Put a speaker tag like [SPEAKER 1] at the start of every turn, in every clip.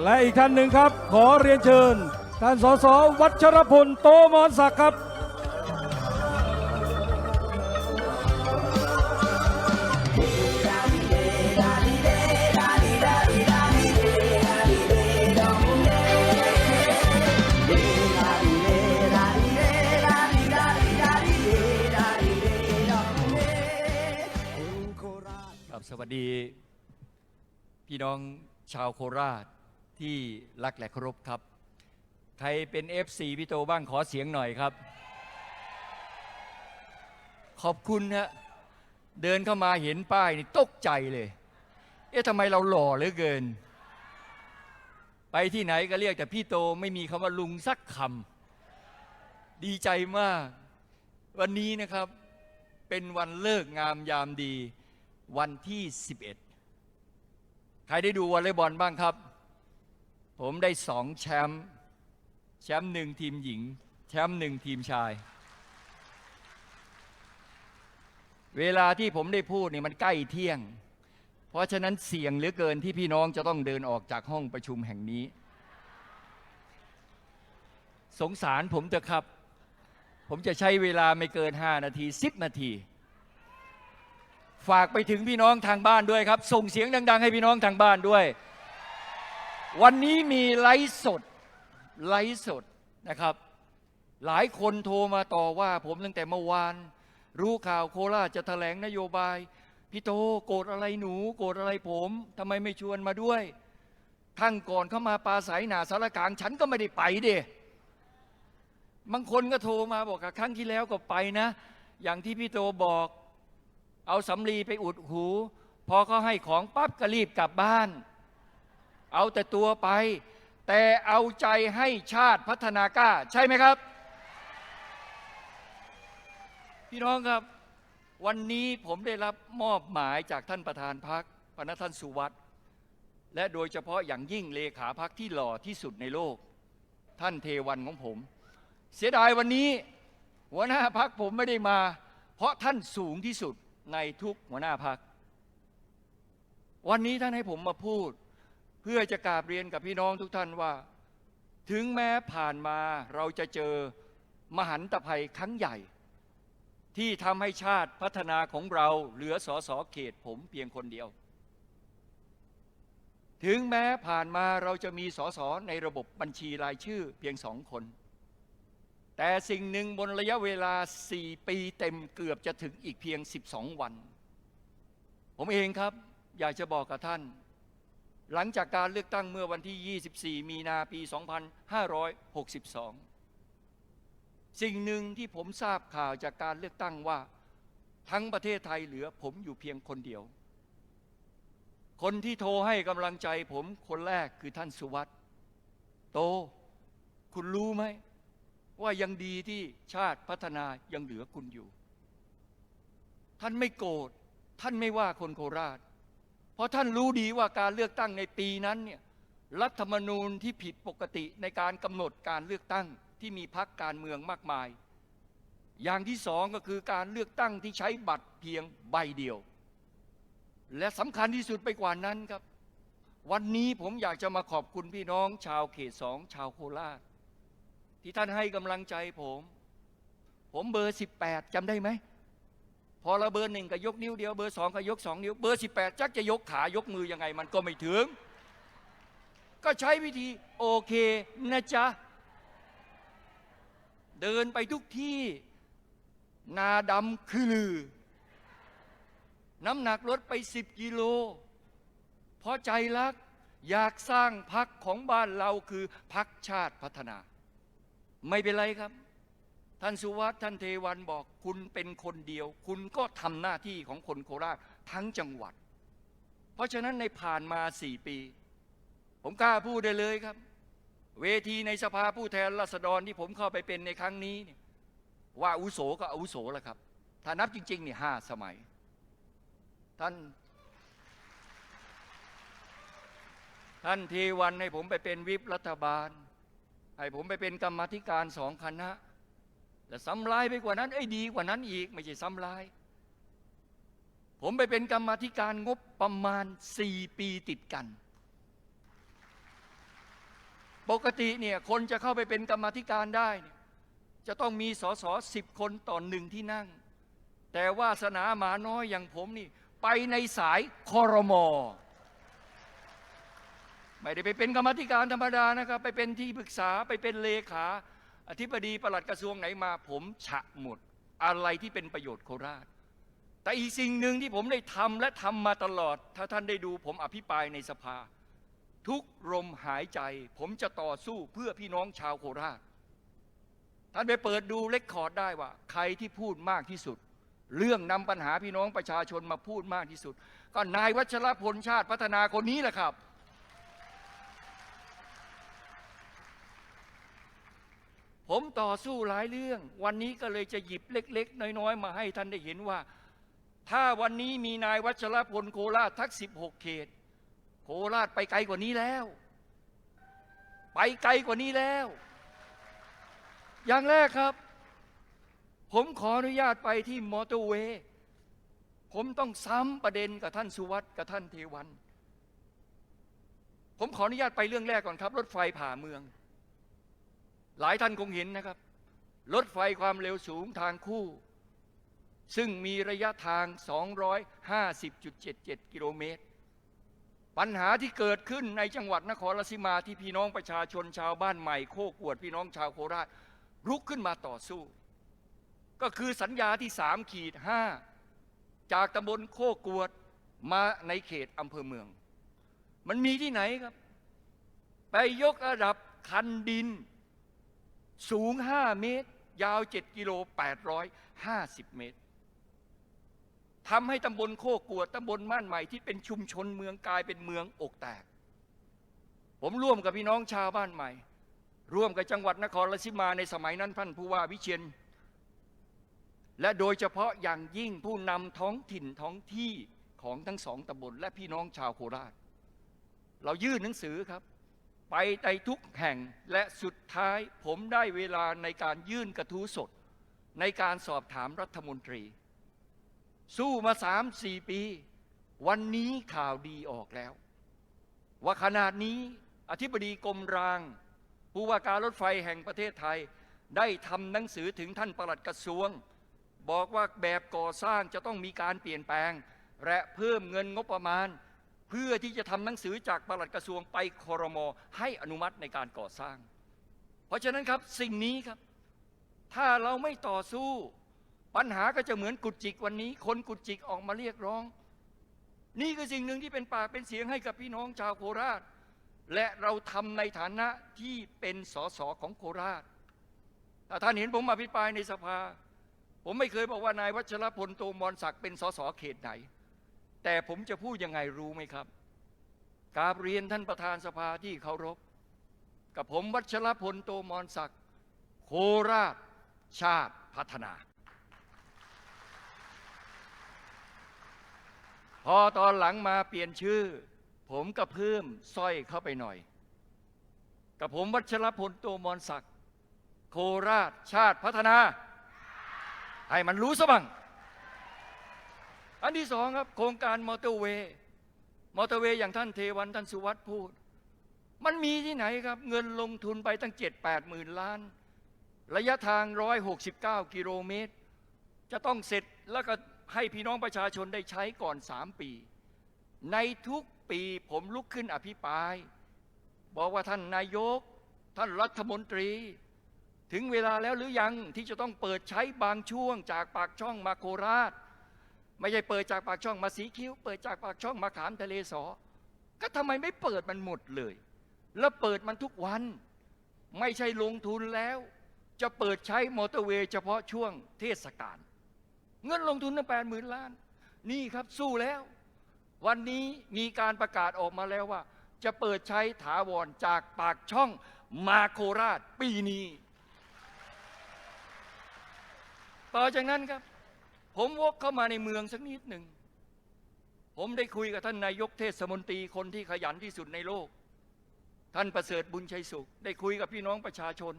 [SPEAKER 1] และอีกท่านหนึ่งครับ ขอเรียนเชิญ ท่านสสวัชรพลโตมอนศักดิ์ครับั
[SPEAKER 2] บสวัสดี พี่น้องชาวโคราช ที่รักและเคารพครับ ใครเป็น FC พี่โตบ้างขอเสียงหน่อยครับ ขอบคุณฮะเดินเข้ามาเห็นป้ายนี่ตกใจเลย เอ๊ะทำไมเราหล่อเหลือเกิน ไปที่ไหนก็เรียกแต่พี่โตไม่มีคำว่าลุงสักคำดีใจมาก วันนี้นะครับเป็นวันเลิกงามยามดีวันที่ 11 ใครได้ดูวอลเลย์บอลบ้างครับ ผมได้สองแชมป์แชมป์หนึ่งทีมหญิง แชมป์หนึ่งทีมชาย เวลาที่ผมได้พูดนี่มันใกล้เที่ยง เพราะฉะนั้นเสี่ยงเหลือเกินที่พี่น้องจะต้องเดินออกจากห้องประชุมแห่งนี้ สงสารผมเถอะครับ ผมจะใช้เวลาไม่เกิน 5 นาที 10 นาที ฝากไปถึงพี่น้องทางบ้านด้วยครับ ส่งเสียงดัง ๆ ให้พี่น้องทางบ้านด้วย วันนี้มีไลฟ์สด ไลฟ์สดนะครับ หลายคนโทรมาต่อว่าผมตั้งแต่เมื่อวาน รู้ข่าวโคราชจะแถลงนโยบาย พี่โตโกรธอะไรหนู โกรธอะไรผมทำไมไม่ชวนมาด้วยข้งก่อนเข้ามาปราศัยหนาสารกลางฉันก็ไม่ได้ไปเดบางคนก็โทรมาบอกกับครั้งที่แล้วก็ไปนะ อย่างที่พี่โตบอก เอาสำลีไปอุดหู พอเขาให้ของปั๊บก็รีบกลับบ้าน เอาแต่ตัวไป แต่เอาใจให้ชาติพัฒนากล้า ใช่ไหมครับ พี่น้องครับ วันนี้ผมได้รับมอบหมายจากท่านประธานพักพนัท่านสุวัตและโดยเฉพาะอย่างยิ่งเลขาพักที่หล่อที่สุดในโลก ท่านเทวันของผม เสียดายวันนี้ หัวหน้าพักผมไม่ได้มา เพราะท่านสูงที่สุดในทุกหัวหน้าพัก วันนี้ท่านให้ผมมาพูด เพื่อจะกราบเรียนกับพี่น้องทุกท่านว่า ถึงแม้ผ่านมาเราจะเจอมหันตภัยครั้งใหญ่ ที่ทำให้ชาติพัฒนาของเราเหลือสอสอเขตผมเพียงคนเดียว ถึงแม้ผ่านมาเราจะมีสอสอในระบบบัญชีรายชื่อเพียงสองคน แต่สิ่งหนึ่งบนระยะเวลา 4 ปีเต็มเกือบจะถึงอีกเพียง 12 วัน ผมเองครับอยากจะบอกกับท่าน หลังจากการเลือกตั้งเมื่อวันที่ 24 มีนาปี 2562 สิ่งหนึ่งที่ผมทราบข่าวจากการเลือกตั้งว่า ทั้งประเทศไทยเหลือผมอยู่เพียงคนเดียว คนที่โทรให้กำลังใจผมคนแรกคือท่านสุวัตโต คุณรู้ไหม ว่ายังดีที่ชาติพัฒนายังเหลือคุณอยู่ ท่านไม่โกรธ ท่านไม่ว่าคนโคราช เพราะท่านรู้ดีว่าการเลือกตั้งในปีนั้นเนี่ยรัฐธรรมนูญที่ผิดปกติในการกำหนดการเลือกตั้งที่มีพรรคการเมืองมากมาย อย่างที่สองก็คือการเลือกตั้งที่ใช้บัตรเพียงใบเดียว และสำคัญที่สุดไปกว่านั้นครับ วันนี้ผมอยากจะมาขอบคุณพี่น้องชาวเขตสองชาวโคราช ที่ท่านให้กำลังใจผม ผมเบอร์ 18จำได้ไหม พอเราเบอร์หนึ่งก็ยกนิ้วเดียวเบอร์สองก็ยกสองนิ้วเบอร์18จักจะยกขายกมือยังไงมันก็ไม่ถึง ก็ใช้วิธีโอเคนะจ๊ะ เดินไปทุกที่ นาดำคือลือ น้ำหนักลดไป10กิโล เพราะใจรักอยากสร้างพักของบ้านเราคือพักชาติพัฒนา ไม่เป็นไรครับ ท่านสุวัสด์ท่านเทวันบอกคุณเป็นคนเดียว คุณก็ทำหน้าที่ของคนโคราชทั้งจังหวัด เพราะฉะนั้นในผ่านมาสี่ปี ผมกล้าพูดได้เลยครับ เวทีในสภาผู้แทนราษฎรที่ผมเข้าไปเป็นในครั้งนี้เนี่ยว่าอาวุโสก็อาวุโสแล้วครับ ถ้านับจริงๆเนี่ยห้าสมัย ท่านท่านเทวันให้ผมไปเป็นวิปรัฐบาล ให้ผมไปเป็นกรรมธิการสองคณะ และซ้ำลายไปกว่านั้นไอ้ยดีกว่านั้นอีก ไม่ใช่ซ้ำลาย ผมไปเป็นกรรมธิการงบประมาณสี่ปีติดกัน ปกติเนี่ยคนจะเข้าไปเป็นกรรมธิการได้เนี่ยจะต้องมีสสสิบคนต่อหนึ่งที่นั่ง แต่วาสนาหมาน้อยอย่างผมนี่ ไปในสายคอรมอไม่ได้ไปเป็นกรรมธิการธรรมดานะครับ ไปเป็นที่ปรึกษาไปเป็นเลขา อธิบดีประหลัดกระทรวงไหนมา ผมฉะหมด อะไรที่เป็นประโยชน์โคราช แต่อีกสิ่งหนึ่งที่ผมได้ทำและทำมาตลอด ถ้าท่านได้ดูผมอภิปรายในสภา ทุกลมหายใจ ผมจะต่อสู้เพื่อพี่น้องชาวโคราช ท่านไปเปิดดูเลคคอร์ดได้ว่า ใครที่พูดมากที่สุด เรื่องนำปัญหาพี่น้องประชาชนมาพูดมากที่สุด ก็นายวัชรพลชาติพัฒนาคนนี้แหละครับ ผมต่อสู้หลายเรื่อง วันนี้ก็เลยจะหยิบเล็ก ๆ น้อย ๆ มาให้ท่านได้เห็นว่า ถ้าวันนี้มีนายวัชรพลโคราชทัก 16 เขต โคราชไปไกลกว่านี้แล้ว ไปไกลกว่านี้แล้ว อย่างแรกครับ ผมขออนุญาตไปที่มอเตอร์เวย์ผมต้องซ้ำประเด็นกับท่านสุวัสด์กับท่านเทวัน ผมขออนุญาตไปเรื่องแรกก่อนครับ รถไฟผ่าเมือง หลายท่านคงเห็นนะครับ รถไฟความเร็วสูงทางคู่ ซึ่งมีระยะทาง 250.77 กิโลเมตร ปัญหาที่เกิดขึ้นในจังหวัดนครราชสีมาที่พี่น้องประชาชนชาวบ้านใหม่โคกวด พี่น้องชาวโคราชลุกขึ้นมาต่อสู้ ก็คือสัญญาที่สามขีดห้าจากตำบลโคกวดมาในเขตอำเภอเมือง มันมีที่ไหนครับ ไปยกระดับคันดิน สูง 5 เมตร ยาว 7 กิโล 850 เมตรทำให้ตำบลโคกวดตำบลม่านใหม่ที่เป็นชุมชนเมืองกลายเป็นเมืองอกแตก ผมร่วมกับพี่น้องชาวบ้านใหม่ ร่วมกับจังหวัดนครราชสีมาในสมัยนั้นท่านผู้ว่าวิเชียนและโดยเฉพาะอย่างยิ่งผู้นำท้องถิ่นท้องที่ของทั้งสองตำบลและพี่น้องชาวโคราช เรายื่นหนังสือครับ ไปในทุกแห่งและสุดท้ายผมได้เวลาในการยื่นกระทู้สด ในการสอบถามรัฐมนตรี สู้มาสามสี่ปี วันนี้ข่าวดีออกแล้ว ว่าขนาดนี้อธิบดีกรมราง ผู้ว่าการรถไฟแห่งประเทศไทย ได้ทำหนังสือถึงท่านปลัดกระทรวง บอกว่าแบบก่อสร้างจะต้องมีการเปลี่ยนแปลง และเพิ่มเงินงบประมาณ เพื่อที่จะทำหนังสือจากปลัดกระทรวงไปคอรมอให้อนุมัติในการก่อสร้าง เพราะฉะนั้นครับสิ่งนี้ครับ ถ้าเราไม่ต่อสู้ ปัญหาก็จะเหมือนกุดจิกวันนี้ คนกุดจิกออกมาเรียกร้อง นี่คือสิ่งหนึ่งที่เป็นปากเป็นเสียงให้กับพี่น้องชาวโคราช และเราทำในฐานะที่เป็นสสของโคราชถ้าท่านเห็นผมอภิปรายในสภา ผมไม่เคยบอกว่านายวัชรพลโตมรศักดิ์เป็นสสเขตไหน แต่ผมจะพูดยังไงรู้ไหมครับกราบเรียนท่านประธานสภาที่เคารพ กับผมวัชรพลโตมรศักดิ์โคราช ชาติพัฒนา พอตอนหลังมาเปลี่ยนชื่อ ผมก็เพิ่มสร้อยเข้าไปหน่อย กับผมวัชรพลโตมรศักดิ์โคราชชาติพัฒนา ให้มันรู้ซะบ้าง อันที่สองครับ โครงการมอเตอร์เวย์มอเตอร์เวย์อย่างท่านเทวันท่านสุวัสด์พูด มันมีที่ไหนครับ เงินลงทุนไปตั้งเจ็ดแปดหมื่นล้าน ระยะทาง169กิโลเมตร จะต้องเสร็จแล้วก็ให้พี่น้องประชาชนได้ใช้ก่อน3ปี ในทุกปีผมลุกขึ้นอภิปราย บอกว่าท่านนายก ท่านรัฐมนตรี ถึงเวลาแล้วหรือยังที่จะต้องเปิดใช้บางช่วงจากปากช่องมาโคราช ไม่ใช่เปิดจากปากช่องมาสีคิ้ว เปิดจากปากช่องมาขามทะเลสอ ก็ทำไมไม่เปิดมันหมดเลย แล้วเปิดมันทุกวัน ไม่ใช่ลงทุนแล้ว จะเปิดใช้มอเตอร์เวย์เฉพาะช่วงเทศกาลเงินลงทุนตั้งแปดหมื่นล้าน นี่ครับสู้แล้ว วันนี้มีการประกาศออกมาแล้วว่า จะเปิดใช้ถาวรจากปากช่องมาโคราชปีนี้ ต่อจากนั้นครับ ผมวกเข้ามาในเมืองสักนิดหนึ่ง ผมได้คุยกับท่านนายกเทศมนตรีคนที่ขยันที่สุดในโลก ท่านประเสริฐบุญชัยสุข ได้คุยกับพี่น้องประชาชน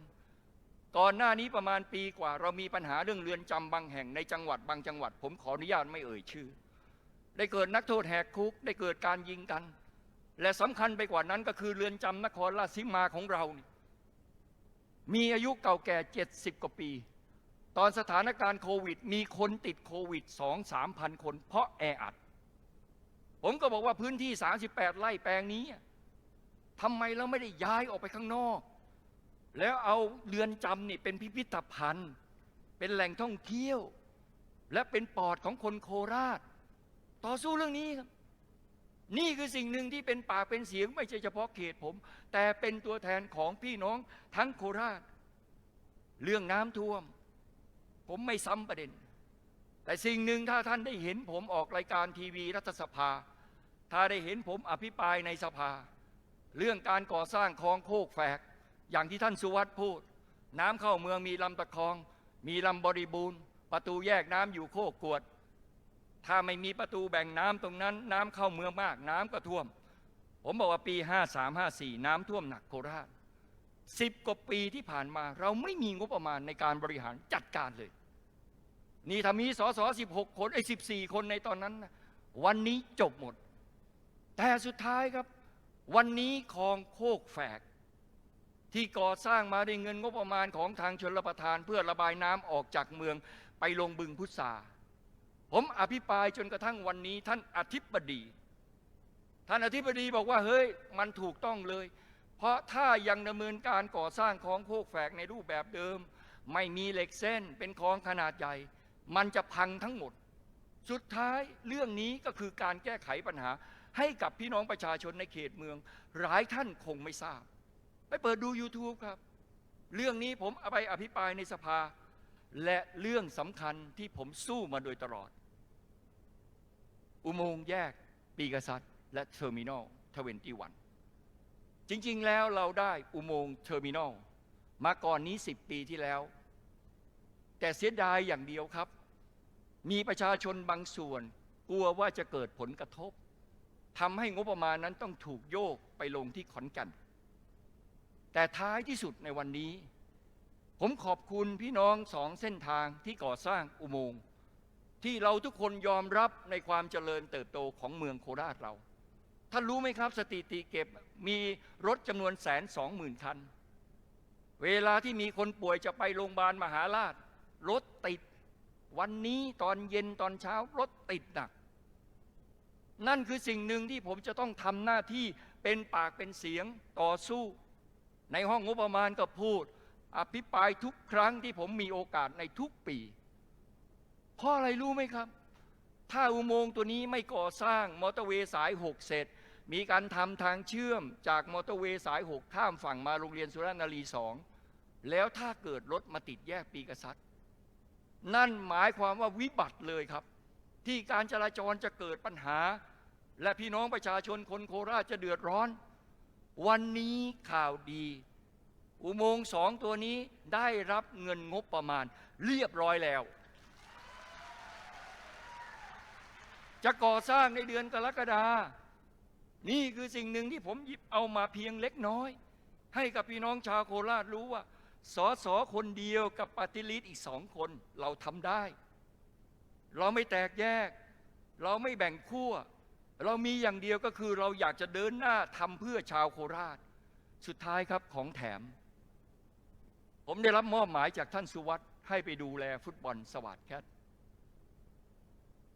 [SPEAKER 2] ก่อนหน้านี้ประมาณปีกว่า เรามีปัญหาเรื่องเรือนจำบางแห่งในจังหวัดบางจังหวัด ผมขออนุญาตไม่เอ่ยชื่อ ได้เกิดนักโทษแหกคุก ได้เกิดการยิงกัน และสำคัญไปกว่านั้นก็คือเรือนจำนครราชสีมาของเรา มีอายุเก่าแก่ 70 กว่าปี ตอนสถานการณ์โควิด มีคนติดโควิด2 3พันคน เพราะแออัด ผมก็บอกว่าพื้นที่ 38 ไร่แปลงนี้ทำไมเราไม่ได้ย้ายออกไปข้างนอก แล้วเอาเรือนจำนี่เป็นพิพิธภัณฑ์ เป็นแหล่งท่องเที่ยว และเป็นปอดของคนโคราช ต่อสู้เรื่องนี้ครับนี่คือสิ่งหนึ่งที่เป็นปากเป็นเสียงไม่ใช่เฉพาะเขตผม แต่เป็นตัวแทนของพี่น้องทั้งโคราช เรื่องน้ำท่วม ผมไม่ซ้ำประเด็น แต่สิ่งหนึ่งถ้าท่านได้เห็นผมออกรายการทีวีรัฐสภา ถ้าได้เห็นผมอภิปรายในสภา เรื่องการก่อสร้างคลองโคกแฝก อย่างที่ท่านสุวัสด์พูด น้ำเข้าเมืองมีลำตะคอง มีลำบริบูรณ์ ประตูแยกน้ำอยู่โคกกวด ถ้าไม่มีประตูแบ่งน้ำตรงนั้น น้ำเข้าเมืองมากน้ำก็ท่วม ผมบอกว่าปี 53-54 น้ำท่วมหนักโคราช สิบกว่าปีที่ผ่านมา เราไม่มีงบประมาณในการบริหารจัดการเลย นี่ถ้ามีสอส16คนไอ้14คนในตอนนั้นนะวันนี้จบหมด แต่สุดท้ายครับ วันนี้คลองโคกแฝก ที่ก่อสร้างมาด้วยเงินงบประมาณของทางชนรประทาน เพื่อระบายน้ำออกจากเมืองไปลงบึงพุทราผมอภิปรายจนกระทั่งวันนี้ท่านอธิบดี ท่านอธิบดีบอกว่าเฮ้ยมันถูกต้องเลย เพราะถ้ายังดำเนินการก่อสร้างคลองโคกแฝกในรูปแบบเดิม ไม่มีเหล็กเส้นเป็นคลองขนาดใหญ่ มันจะพังทั้งหมด สุดท้ายเรื่องนี้ก็คือการแก้ไขปัญหา ให้กับพี่น้องประชาชนในเขตเมือง หลายท่านคงไม่ทราบ ไปเปิดดู YouTube ครับ เรื่องนี้ผมเอาไปอภิปรายในสภา และเรื่องสำคัญที่ผมสู้มาโดยตลอด อุโมงค์แยก ปีกษัตริย์ และเทอร์มินอลทเวนตี้วัน จริงๆ แล้วเราได้อุโมงค์เทอร์มินอลมาก่อนนี้ 10 ปีที่แล้ว แต่เสียดายอย่างเดียวครับ มีประชาชนบางส่วน กลัวว่าจะเกิดผลกระทบทำให้งบประมาณนั้นต้องถูกโยกไปลงที่ขอนแก่น แต่ท้ายที่สุดในวันนี้ ผมขอบคุณพี่น้องสองเส้นทางที่ก่อสร้างอุโมงค์ที่เราทุกคนยอมรับในความเจริญเติบโตของเมืองโคราชเรา ท่านรู้ไหมครับสถิติเก็บมีรถจำนวนแสนสองหมื่นคัน เวลาที่มีคนป่วยจะไปโรงพยาบาลมหาราช รถติดวันนี้ตอนเย็นตอนเช้ารถติดหนัก นั่นคือสิ่งหนึ่งที่ผมจะต้องทำหน้าที่เป็นปากเป็นเสียงต่อสู้ ในห้องงบประมาณก็พูด อภิปรายทุกครั้งที่ผมมีโอกาสในทุกปี เพราะอะไรรู้ไหมครับ ถ้าอุโมงค์ตัวนี้ไม่ก่อสร้างมอเตอร์เวย์สาย 6 เสร็จ มีการทำทางเชื่อมจากมอเตอร์เวย์สาย 6 ข้ามฝั่งมาโรงเรียนสุรนารีสองแล้วถ้าเกิดรถมาติดแยกปีกษัตริย์ นั่นหมายความว่าวิบัติเลยครับ ที่การจราจรจะเกิดปัญหา และพี่น้องประชาชนคนโคราชจะเดือดร้อน วันนี้ข่าวดี อุโมงค์สองตัวนี้ได้รับเงินงบประมาณ เรียบร้อยแล้ว จะก่อสร้างในเดือนกรกฎาคม นี่คือสิ่งหนึ่งที่ผมหยิบเอามาเพียงเล็กน้อย ให้กับพี่น้องชาวโคราชรู้ว่าสอสอคนเดียวกับปฏิริษีอีกสองคนเราทำได้ เราไม่แตกแยก เราไม่แบ่งขั้ว เรามีอย่างเดียวก็คือเราอยากจะเดินหน้าทำเพื่อชาวโคราช สุดท้ายครับของแถม ผมได้รับมอบหมายจากท่านสุวัสด์ให้ไปดูแลฟุตบอลสวัสดแคท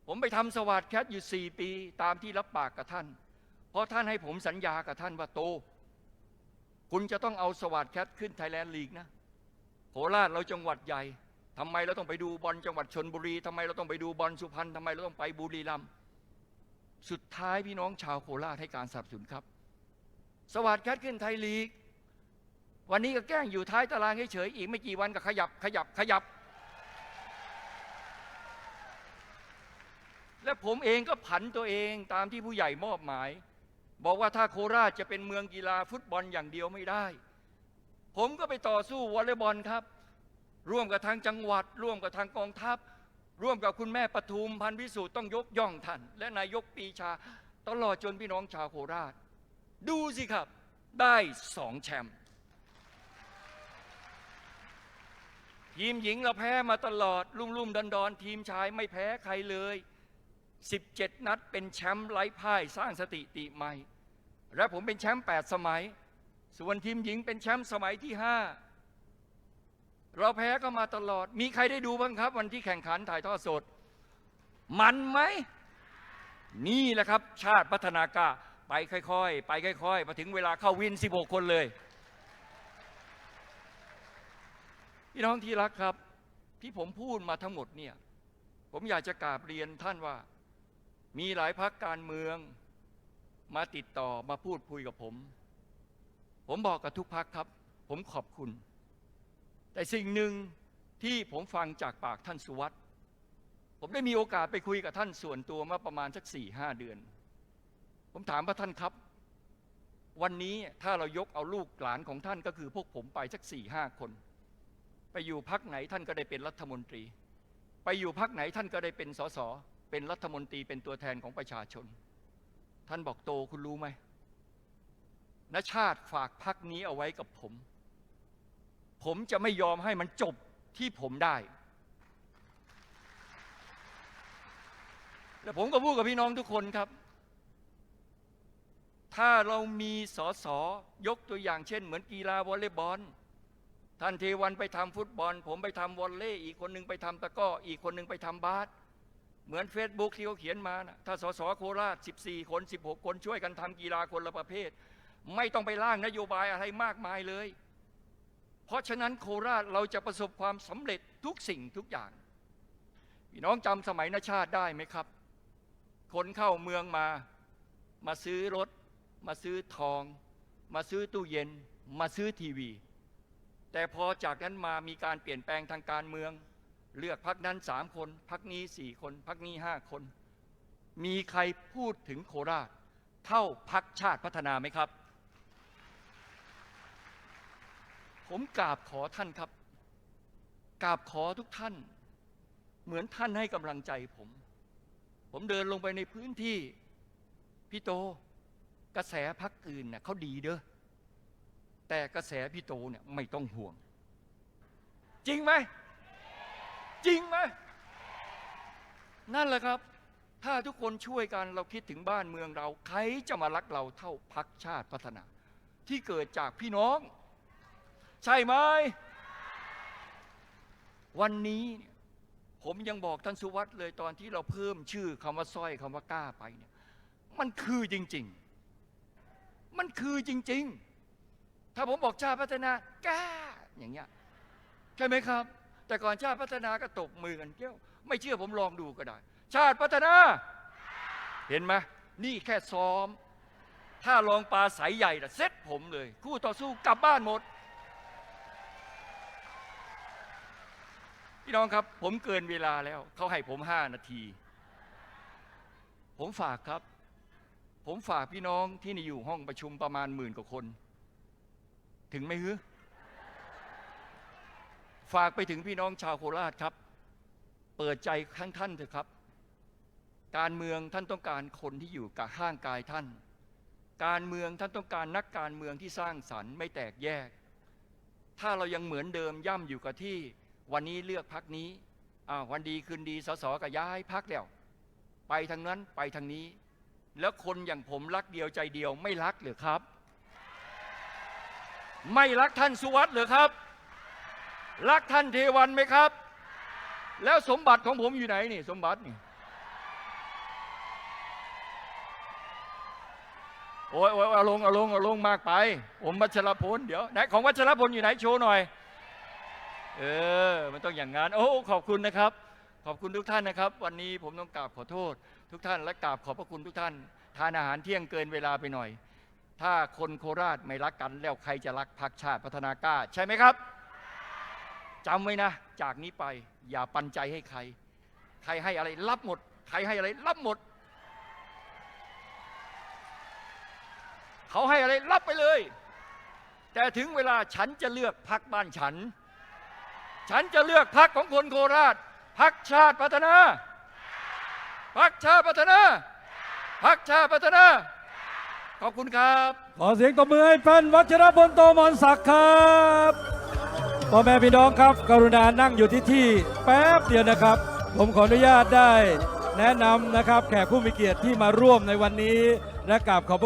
[SPEAKER 2] ผมไปทำสวัสดแคทอยู่สี่ปี ตามที่รับปากกับท่าน เพราะท่านให้ผมสัญญากับท่านว่าโต คุณจะต้องเอาสวัสดแคทขึ้นไทยแลนด์ลีกนะโคราชเราจังหวัดใหญ่ทำไมเราต้องไปดูบอลจังหวัดชนบุรีทำไมเราต้องไปดูบอลสุพรรณทำไมเราต้องไปบุรีรัมย์สุดท้ายพี่น้องชาวโคราชให้การสนับสนุนครับ สวัสดแคทขึ้นไทยลีก วันนี้ก็แกล้งอยู่ท้ายตารางเฉยๆอีกไม่กี่วันก็ขยับขยับขยับ และผมเองก็ผันตัวเองตามที่ผู้ใหญ่มอบหมาย บอกว่าถ้าโคราชจะเป็นเมืองกีฬาฟุตบอลอย่างเดียวไม่ได้ ผมก็ไปต่อสู้วอลเลย์บอลครับ ร่วมกับทางจังหวัด ร่วมกับทางกองทัพ ร่วมกับคุณแม่ปทุมพันธ์วิสูตรต้องยกย่องท่าน และนายกปีชาตลอดจนพี่น้องชาวโคราช ดูสิครับ ได้สองแชมป์ทีมหญิงเราแพ้มาตลอดลุ่มลุ่มดอนดอนๆทีมชายไม่แพ้ใครเลย 17 นัดเป็นแชมป์ไร้พ่ายสร้างสถิติใหม่ และผมเป็นแชมป์8สมัย ส่วนทีมหญิงเป็นแชมป์สมัยที่ 5 เราแพ้ก็มาตลอด มีใครได้ดูบ้างครับ วันที่แข่งขันถ่ายทอดสด มันไหม นี่แหละครับ ชาติพัฒนากาไปค่อยๆ ไปค่อยๆพอถึงเวลาเข้าวิน 16 คนเลย พี่น้องที่รักครับ ที่ผมพูดมาทั้งหมดเนี่ย ผมอยากจะกราบเรียนท่านว่า มีหลายพักการเมืองมาติดต่อมาพูดคุยกับผม ผมบอกกับทุกพักครับ ผมขอบคุณ แต่สิ่งหนึ่งที่ผมฟังจากปากท่านสุวัสด์ผมได้มีโอกาสไปคุยกับท่านส่วนตัวมื่อประมาณสักสี่ห้าเดือน ผมถามว่าท่านครับ วันนี้ถ้าเรายกเอาลูกหลานของท่านก็คือพวกผมไปสักสี่ห้าคน ไปอยู่พักไหนท่านก็ได้เป็นรัฐมนตรี ไปอยู่พักไหนท่านก็ได้เป็นสส เป็นรัฐมนตรีเป็นตัวแทนของประชาชน ท่านบอกโตคุณรู้ไหมนชาติฝากพักนี้เอาไว้กับผม ผมจะไม่ยอมให้มันจบที่ผมได้ และผมก็พูดกับพี่น้องทุกคนครับ ถ้าเรามีสอสอยกตัวอย่างเช่น เหมือนกีฬาวอลเลย์บอลท่านเทวันไปทำฟุตบอล ผมไปทำวอลเลย์อีกคนหนึ่งไปทำตะก้ออีกคนหนึ่งไปทำบาส เหมือนเฟซบุ๊กที่เขาเขียนมานะถ้าสสโคราช 14 คน 16 คนช่วยกันทำกีฬาคนละประเภท ไม่ต้องไปร่างนโยบายอะไรมากมายเลย เพราะฉะนั้นโคราชเราจะประสบความสำเร็จทุกสิ่งทุกอย่างพี่น้องจำสมัยนาชาติได้ไหมครับ คนเข้าเมืองมา มาซื้อรถ มาซื้อทอง มาซื้อตู้เย็น มาซื้อทีวี แต่พอจากนั้นมามีการเปลี่ยนแปลงทางการเมือง เลือกพักนั้นสามคนพักนี้สี่คนพักนี้ห้าคน มีใครพูดถึงโคราช เท่าพักชาติพัฒนาไหมครับ ผมกราบขอท่านครับกราบขอทุกท่าน เหมือนท่านให้กำลังใจผม ผมเดินลงไปในพื้นที่ พี่โตกระแสพักอื่นเน่ะเขาดีเด้อแต่กระแสพี่โตเนี่ยไม่ต้องห่วง จริงไหม จริงไหมนั่นแหละครับ ถ้าทุกคนช่วยกันเราคิดถึงบ้านเมืองเรา ใครจะมารักเราเท่าพักชาติพัฒนา ที่เกิดจากพี่น้อง ใช่ไหมวันนี้ผมยังบอกท่านสุวัสด์เลยตอนที่เราเพิ่มชื่อคำว่าสร้อยคำว่ากล้าไปเนี่ยมันคือจริง ๆ มันคือจริง ๆ ถ้าผมบอกชาติพัฒนากล้าอย่างเงี้ยใช่ไหมครับ แต่ก่อนชาติพัฒนาก็ตบมือกันเกี้ยว ไม่เชื่อผมลองดูก็ได้ ชาติพัฒนา เห็นไหมนี่แค่ซ้อม ถ้าลองปลาใสใหญ่ละเซ็ตผมเลย คู่ต่อสู้กลับบ้านหมด พี่น้องครับ ผมเกินเวลาแล้ว เขาให้ผมห้านาที ผมฝากครับ ผมฝากพี่น้องที่นี่อยู่ห้องประชุมประมาณหมื่นกว่าคน ถึงไหมฮึ ฝากไปถึงพี่น้องชาวโคราชครับ เปิดใจข้างท่านเถอะครับ การเมืองท่านต้องการคนที่อยู่กับข้างกายท่าน การเมืองท่านต้องการนักการเมืองที่สร้างสรรค์ไม่แตกแยก ถ้าเรายังเหมือนเดิมย่ำอยู่กับที่วันนี้เลือกพักนี้อ่าวันดีคืนดีสสก็ย้ายพักแล้ว ไปทางนั้นไปทางนี้ แล้วคนอย่างผมรักเดียวใจเดียวไม่รักหรือครับ ไม่รักท่านสุวัสด์หรือครับ รักท่านเทวันไหมครับ แล้วสมบัติของผมอยู่ไหนนี่ สมบัตินี่โอ้ยโอ้ยเอาลงเอาลงเอาลงมากไป ผมวัชรพลเดี๋ยวไหนของวัชรพลอยู่ไหนโชว์หน่อย เออ มันต้องอย่างงั้น โอ้ ขอบคุณนะครับ ขอบคุณทุกท่านนะครับ วันนี้ผมต้องกราบขอโทษ ทุกท่านและกราบขอบพระคุณทุกท่าน ทานอาหารเที่ยงเกินเวลาไปหน่อย ถ้าคนโคราชไม่รักกันแล้วใครจะรักพรรคชาติพัฒนากล้า ใช่ไหมครับ จำไว้นะ จากนี้ไปอย่าปันใจให้ใคร ใครให้อะไรรับหมด ใครให้อะไรรับหมด เขาให้อะไรรับไปเลย แต่ถึงเวลาฉันจะเลือกพักบ้านฉัน ฉันจะเลือกพักของคนโคราชพักชาติพัฒนาพักชาติพัฒนาพักชาติพัฒนา ขอบคุณครับ
[SPEAKER 1] ขอเสียงตบมือให้ท่านวัชรพลโตมอนศักดิ์ครับ พ่อแม่พี่น้องครับ กรุณานั่งอยู่ที่ที่แป๊บเดียวนะครับ ผมขออนุญาตได้ แนะนำนะครับ แขกผู้มีเกียรติที่มาร่วมในวันนี้และกราบขอบพระ